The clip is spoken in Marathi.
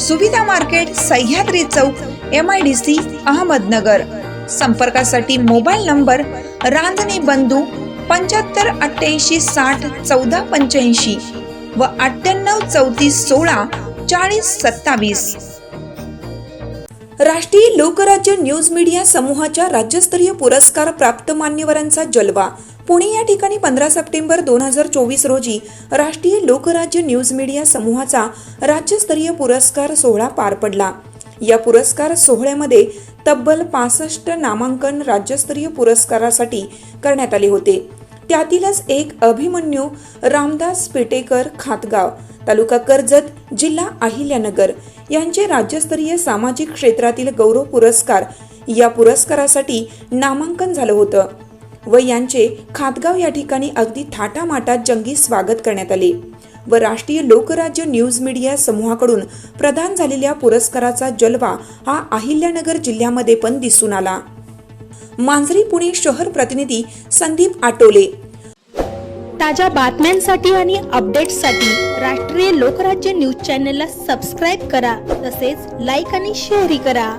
सुविधा market Sahyadri Chowk M I D C Ahmednagar. संपर्कासाठी मोबाईल नंबर रांजणे बंधू पंच्याहत्तर अठ्ठ्याऐंशी साठ चौदा पंच्याऐंशी व अठ्ठ्याण्णव चौतीस सोळा चाळीस सत्तावीस. राष्ट्रीय लोकराज्य न्यूज मीडिया समूहाच्या राज्यस्तरीय पुरस्कार प्राप्त मान्यवरांचा जलवा. पुणे या ठिकाणी पंधरा सप्टेंबर दोन हजार चोवीस रोजी राष्ट्रीय लोकराज्य न्यूज मीडिया समूहाचा राज्यस्तरीय पुरस्कार सोहळा पार पडला. या पुरस्कार सोहळ्यामध्ये तब्बल पासष्ट नामांकन राज्यस्तरीय पुरस्कारासाठी करण्यात आले होते. त्यातीलच एक अभिमन्यू रामदास पेटेकर खातगाव तालुका कर्जत जिल्हा अहिल्यानगर यांचे राज्यस्तरीय सामाजिक क्षेत्रातील गौरव पुरस्कार या पुरस्कारासाठी नामांकन झालं होतं. व यांचे खातगाव या ठिकाणी अगदी थाटामाटात जंगी स्वागत करण्यात आले व राष्ट्रीय लोकराज्य न्यूज मीडिया समूहाकडून प्रदान झालेल्या पुरस्काराचा जलवा हा अहिल्यानगर जिल्ह्यामध्ये पण दिसून आला. मांजरी पुणे शहर प्रतिनिधी संदीप आटोले. ताज्या बातम्यांसाठी आणि अपडेट्ससाठी राष्ट्रीय लोकराज्य न्यूज चॅनलला सबस्क्राईब करा तसेच लाईक आणि शेअरही करा.